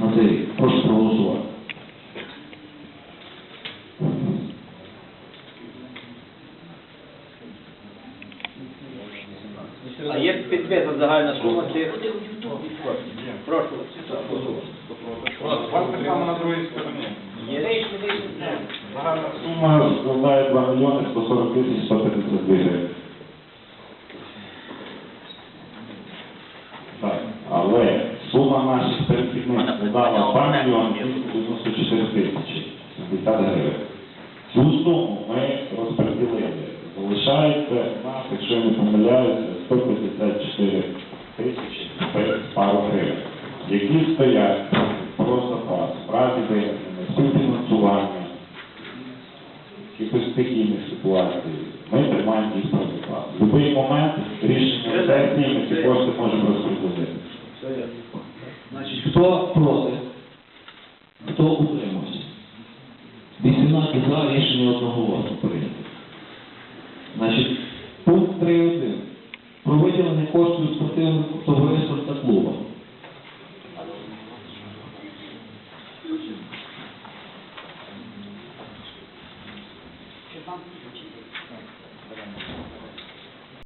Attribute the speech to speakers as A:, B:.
A: рік. Прошу проголосувати.
B: А є підписана загальна сума цих? Прошу.
C: Вам так само на другій стороні.
B: Є.
C: Загальна
D: Сума складає 2 мільйони 140 тисяч 152 гривень. Так, але сума наших перехідних складала 2 мільйони 94 тисячі 70 гривень. Цю суму ми розподілили. Залишається в нас, якщо я не помиляюся, 154 тисячі пару гривень, які стоять про запас, справді виникнення, співфінансування, якихось стихійних ситуацій. Ми тримаємо їх про запас. В будь-який момент рішення сесії ми ці кошти можемо розподілити.
A: Хто проти? Хто утримався? 18 за рішення одноголосно прийнято. Значить, пункт 3.1. Про виділення коштів спортивним товариствам та клубам.